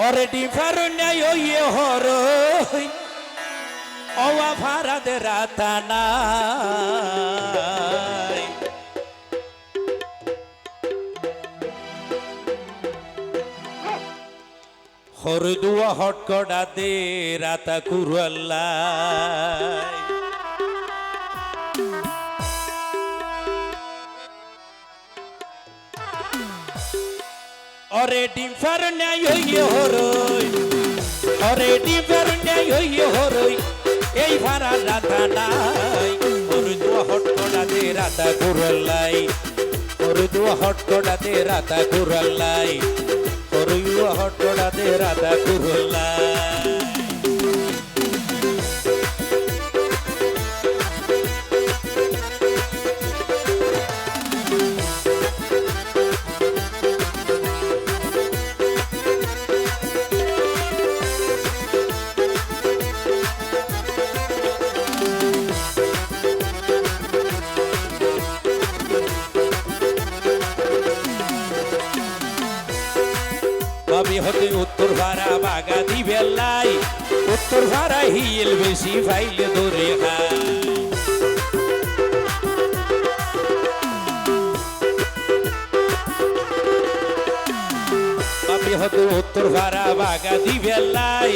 Already farunay oye horoy Owa farad ratanay হরদুয়া হটকড়া দে রাতা কুরুয়াল্লাই অরে ডিম্পার ন্যায় হইয়ে হরই অরে ডিম্পার ন্যায় হইয়ে হরই এই ভাড়া রাধা নাই হরদুয়া হটকড়া দে রাতা কুরুয়াল্লাই হরদুয়া হটকড়া দে রাতা কুরুয়াল্লাই রাধা হটকড়া কবি হতে উত্তর ভাড়া বাগা দিবে লাই? উত্তর ভাড়া হিল বেশি ফাইলে ধরে হতে উত্তর ভাড়া বাগা দিবে লাই?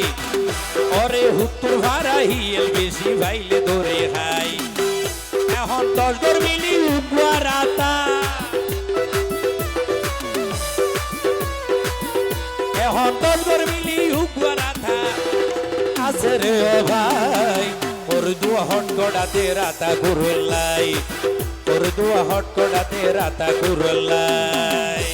ওরে উত্তর ভাড়া হিল বেশি ফাইলে ধরে খাই এখন দশ গর মিলি উগুয়া রাতা এখন দশ গর মিলি উগুয়া রাতা আছে রে ভাই ওর দুয়া হট গড়াতে রাতা ঘুরলাই তোর দুয়া হট গড়াতে রাতা ঘুরলাই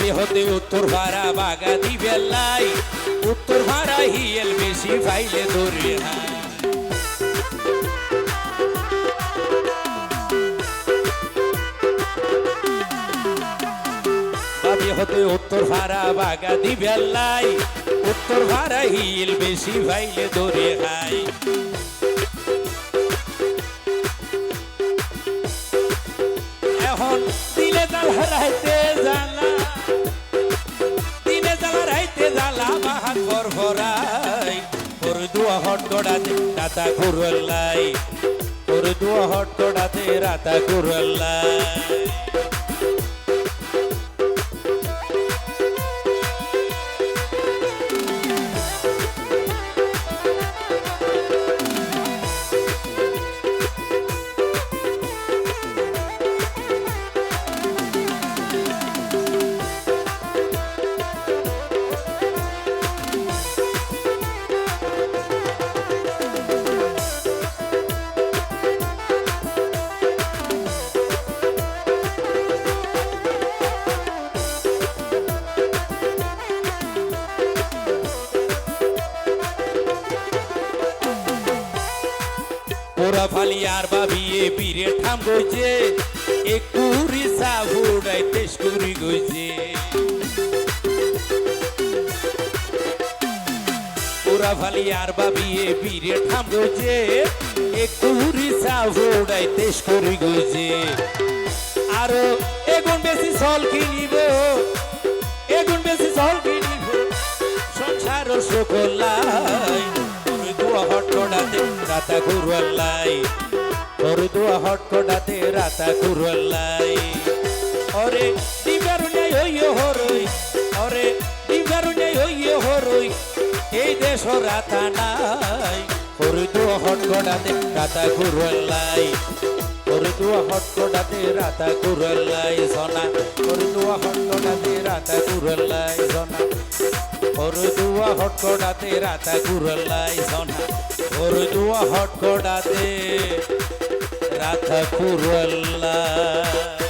বাবে হতে উত্তর ভাড়া বাগা দিবে লাই। উত্তর ভাড়া হিয়েল বেশি ফাইলে ধরে বাবে হতে উত্তর ভাড়া বাগা দিবে লাই। উত্তর ভাড়া হিয়েল বেশি ফাইলে ধরে হায় এখন দিলে জাল হারাইতে জালা রাতা কুরল্লাই তোর দুয়া হট গড়াতে রাতা কুরল্লাই পোড়া ফালি আর বাবিয়ে বীরে ঠাম গইছে। একুরি সাবুড়াই তেস করি গইছে। পোড়া ফালি আর বাবিয়ে বীরে ঠাম গইছে। একুরি সাবুড়াই তেস করি গইছে। আর এগুন বেশি সল কিনিব এগুন বেশি সল কিনিব। সংসার সকলাই কড়াতে রাতা কুরলাই তোর দুয়া হট কড়াতে রাতা কুরলাই ওরে দিবারু নাই হইয় হরই এই দেশ রাতা নাই। তোর দুয়া হট কড়াতে রাতা কুরলাই তোর দুয়া হট কড়াতে রাতা কুরলাই সোনা। তোর দুয়া হট কড়াতে রাতা কুরলাই সোনা। ওর দুয়া হট কড়াতে রাতা কুরলাই সোনা। হট কড়াতে রাতা কুরলাই